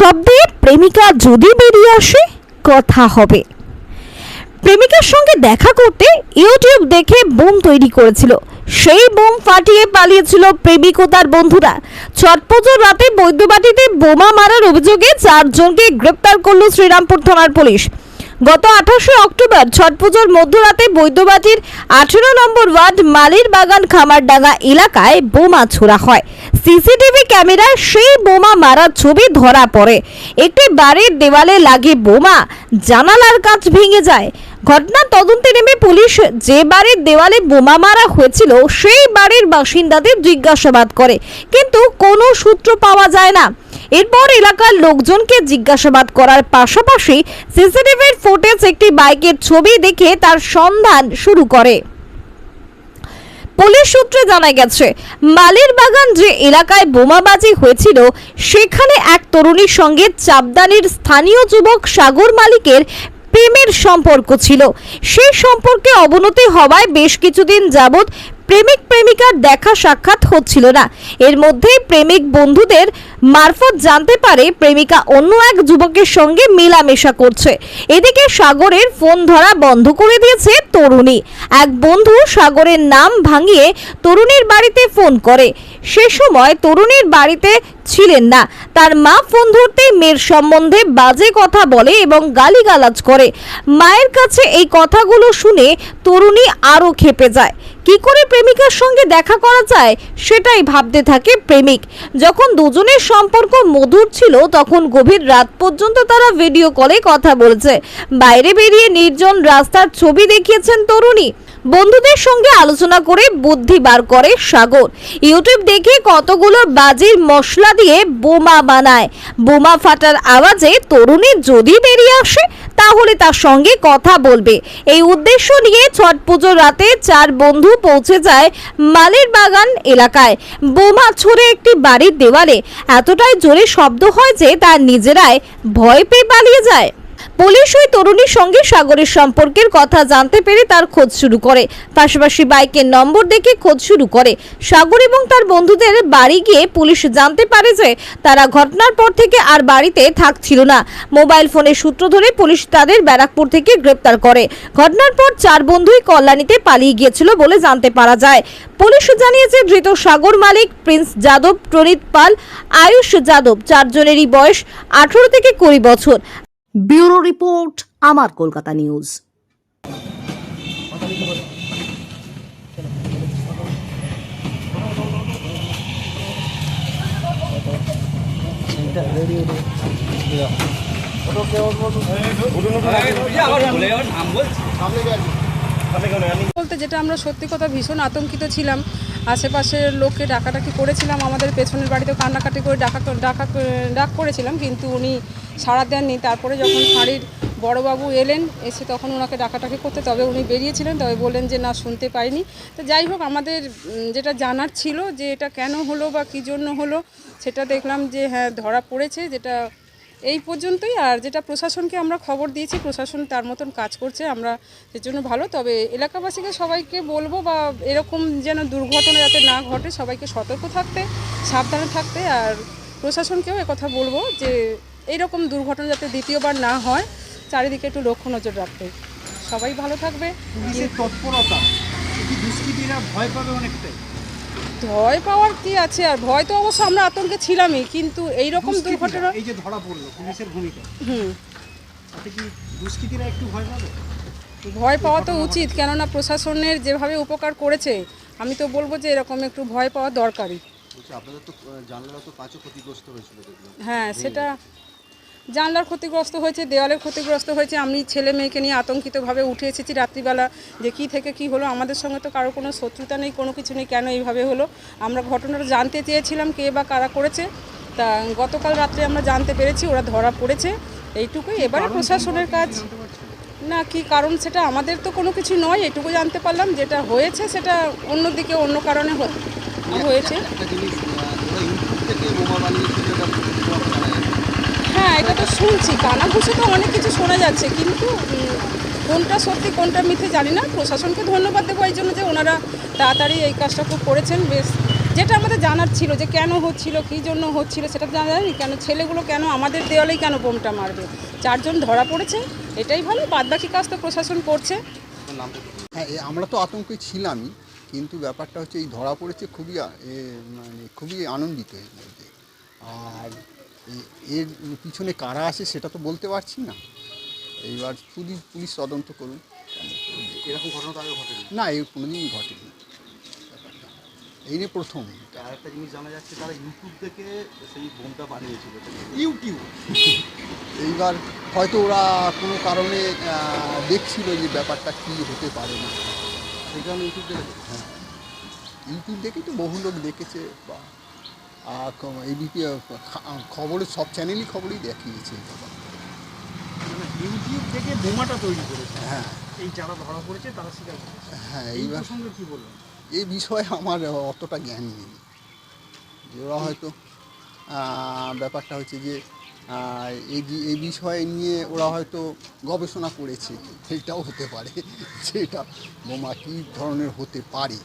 শব্দে প্রেমিকা যদি বেরিয়ে আসে, কথা হবে। প্রেমিকার সঙ্গে দেখা করতে ইউটিউব দেখে বোম তৈরি করেছিল। সেই বোম ফাটিয়ে পালিয়েছিল প্রেমিক ও তার বন্ধুরা। ছটপুজোর রাতে বৈদ্যবাটিতে বোমা মারার অভিযোগে চারজনকে গ্রেপ্তার করল শ্রীরামপুর থানার পুলিশ। গত আঠাশে অক্টোবর ছট পুজোর মধ্যরাতে বৈদ্যবাটির আঠেরো নম্বর ওয়ার্ড মালির বাগান খামারডাঙ্গা এলাকায় বোমা ছোড়া হয়। সিসিটিভি ক্যামেরায় সেই বোমা মারার ছবি ধরা পড়ে। একটি বাড়ির দেওয়ালে লাগে বোমা, জানালার কাঁচ ভেঙে যায়। ঘটনার তদন্তে নেমে পুলিশ যে বাড়ির দেওয়ালে বোমা মারা হয়েছিল, সেই বাড়ির বাসিন্দাদের জিজ্ঞাসাবাদ করে। কিন্তু কোনো সূত্র পাওয়া যায় না। এরপর এলাকার লোকজনকে জিজ্ঞাসাবাদ করার পাশাপাশি সিসিটিভির ফুটেজ একটি বাইকের ছবি দেখে তার সন্ধান শুরু করে। পুলিশ সূত্রে জানা গেছে মালির বাগান যে এলাকায় বোমাবাজি হয়েছিল, সেখানে এক তরুণীর সঙ্গে চাপদানির স্থানীয় যুবক সাগর মালিকের প্রেমের সম্পর্ক ছিল। সেই সম্পর্কে অবনতি হওয়ায় বেশ কিছুদিন যাবৎ প্রেমিক প্রেমিকার দেখা সাক্ষাৎ হচ্ছিল না। এর মধ্যেই প্রেমিক বন্ধুদের মারফত জানতে পারে প্রেমিকা অন্য এক যুবকের সঙ্গে মেলামেশা করছে। এদিকে সাগরের ফোন ধরা বন্ধ করে দিয়েছে তরুণী। এক বন্ধু সাগরের নাম ভাঙিয়ে তরুণীর বাড়িতে ফোন করে। সে সময় তরুণীর বাড়িতে ছিলেন না। তার মা ফোন ধরতেই মেয়ের সম্বন্ধে বাজে কথা বলে এবং গালিগালাজ করে। মায়ের কাছে এই কথাগুলো শুনে তরুণী আরও খেপে যায়। কি করে প্রেমিকার সঙ্গে দেখা করা যায় সেটাই ভাবতে থাকে প্রেমিক। যখন দুজনের সম্পর্ক মধুর ছিল, তখন গভীর রাত পর্যন্ত তারা ভিডিও কলে কথা বলেছে। বাইরে বেরিয়ে নির্জন রাস্তার ছবি দেখিয়েছেন তরুণী। বন্ধুদের সঙ্গে আলোচনা করে বুদ্ধি বার করে সাগর। ইউটিউব দেখে কতগুলো বাজির মশলা দিয়ে বোমা বানায়। বোমা ফাটার আওয়াজে তরুণী যদি বেরিয়ে আসে তাহলে তার সঙ্গে কথা বলবে। এই উদ্দেশ্য নিয়ে ছট পুজোর রাতে চার বন্ধু পৌঁছে যায় মালের বাগান এলাকায়। বোমা ছড়ে একটি বাড়ির দেওয়ালে। এতটাই জোরে শব্দ হয় যে তার নিজেরাই ভয় পেয়ে পালিয়ে যায়। পুলিশ ওই তরুণীর সঙ্গে সাগরের সম্পর্কের কথা জানতে পেরে তার খোঁজ শুরু করে। পাশাপাশি বাইকের নম্বর দেখে খোঁজ শুরু করে। সাগর এবং তার বন্ধুদের বাড়ি গিয়ে পুলিশ জানতে পারে যে তারা ঘটনার পর থেকে আর বাড়িতে থাকছিল না। মোবাইল ফোনের সূত্র ধরে পুলিশ তাদের ব্যারাকপুর থেকে গ্রেপ্তার করে। ঘটনার পর চার বন্ধুই কল্যাণীতে পালিয়ে গিয়েছিল বলে জানতে পারা যায়। পুলিশ জানিয়েছে, ধৃত সাগর মালিক প্রিন্স যাদব, প্রণীত পাল, আয়ুষ যাদব, চারজনেরই বয়স আঠারো থেকে কুড়ি বছর। ব্যুরো রিপোর্ট আমার কলকাতা নিউজ। বলতে যেটা আমরা সত্যি কথা ভীষণ আতঙ্কিত ছিলাম আশেপাশের লোককে ডাকাডাকি করেছিলাম, আমাদের পেছনের বাড়িতেও কান্নাকাটি করে ডাকা ডাকা ডাক করেছিলাম, কিন্তু উনি সাড়া দেননি। তারপরে যখন ফাঁড়ির বড়বাবু এলেন, এসে তখন ওনাকে ডাকাটাকি করতে তবে উনি বেরিয়েছিলেন, তবে বললেন যে, না, শুনতে পাইনি। তো যাই হোক, আমাদের যেটা জানার ছিল যে, এটা কেন হলো বা কী জন্য হলো, সেটা দেখলাম যে হ্যাঁ ধরা পড়েছে, যেটা এই পর্যন্তই। আর যেটা প্রশাসনকে আমরা খবর দিয়েছি, প্রশাসন তার মতন কাজ করছে, আমরা এর জন্য ভালো। তবে এলাকাবাসীকে সবাইকে বলব বা এরকম যেন দুর্ঘটনা যাতে না ঘটে, সবাইকে সতর্ক থাকতে, সাবধানে থাকতে। আর প্রশাসনকেও কথা বলব যে এইরকম দুর্ঘটনা যাতে দ্বিতীয়বার না হয়, চারিদিকে একটু লক্ষ্য নজর রাখতে। সবাই ভালো থাকবে। তৎপরতা ভয় পাবে অনেকটাই। ভয় পাওয়ার কি আছে? আর ভয় তো অবশ্য আমরা আতঙ্কে ছিলামই কিন্তু এই রকম দুর্ঘটনা এই যে ধরা পড়ল পুলিশের ভূমিকা হুম। কি দুষ্কৃতীরা একটু ভয় পাবে? ভয় পাওয়া তো উচিত কেননা প্রশাসনের যেভাবে উপকার করেছে আমি তো বলব যে এরকম একটু ভয় পাওয়া দরকারই। আপনাদের তো জানলা তো কাঁচও ক্ষতিগ্রস্ত হয়েছিল হ্যাঁ সেটা জানলার ক্ষতিগ্রস্ত হয়েছে দেওয়ালের ক্ষতিগ্রস্ত হয়েছে। আমি ছেলে মেয়েকে নিয়ে আতঙ্কিতভাবে উঠে এসেছি রাত্রিবেলা যে কী থেকে কি হলো। আমাদের সঙ্গে তো কারও কোনো শত্রুতা নেই কোনো কিছু নেই। কেন এইভাবে হলো? আমরা ঘটনাটা জানতে চেয়েছিলাম কে বা কারা করেছে। তা গতকাল রাত্রে আমরা জানতে পেরেছি ওরা ধরা পড়েছে। এইটুকুই। এবারে প্রশাসনের কাজ না কি কারণ সেটা আমাদের তো কোনো কিছু নয়। এটুকু জানতে পারলাম। যেটা হয়েছে সেটা অন্য দিকে অন্য কারণে হয়েছে। হ্যাঁ এটা তো শুনছি। কানাঘুষে তো অনেক কিছু শোনা যাচ্ছে, কিন্তু কোনটা সত্যি, কোনটা মিথ্যে জানি না। প্রশাসনকে ধন্যবাদ দেবো এই জন্য যে ওনারা তাড়াতাড়ি এই কাজটা খুব করেছেন। বেশ, যেটা আমাদের জানার ছিল যে কেন হচ্ছিল, কী জন্য হচ্ছিল, সেটা জানা যায়নি। কেন ছেলেগুলো কেন আমাদের দেওয়ালেই কেন বোমটা মারবে? চারজন ধরা পড়েছে, এটাই ভালো। বাদবাকি কাজ তো প্রশাসন করছে। হ্যাঁ আমরা তো আতঙ্কে ছিলামই, কিন্তু ব্যাপারটা হচ্ছে এই ধরা পড়েছে খুবই মানে খুবই আনন্দিত আর এর পিছনে কারা আছে সেটা তো বলতে পারছি না। এইবার পুলিশ পুলিশ তদন্ত করুন। এরকম ঘটনা তো আগে ঘটেনি। না এই কোনোদিনই ঘটেনি। এই নিয়ে প্রথম। আর একটা জিনিস জানা যাচ্ছে তারা ইউটিউব থেকে সেই বোমটা বানিয়েছিল। ইউটিউব। এইবার হয়তো ওরা কোনো কারণে দেখছিল যে ব্যাপারটা কী হতে পারে না। সেই কারণে ইউটিউব দেখেছে? হ্যাঁ। ইউটিউব দেখেই তো বহু লোক দেখেছে বা এবিপি খবরের সব চ্যানেলই খবরই দেখিয়েছে। মানে ইউটিউব থেকে বোমাটা তৈরি করেছে। হ্যাঁ। এই যারা ধরা পড়েছে তারা স্বীকার করেছে। হ্যাঁ এই প্রসঙ্গে কি এই বিষয়ে আমার অতটা জ্ঞান নেই। যে ওরা হয়তো ব্যাপারটা হচ্ছে যে এই বিষয় নিয়ে ওরা হয়তো গবেষণা করেছে সেইটাও হতে পারে সেটা বোমা কী ধরনের হতে পারে।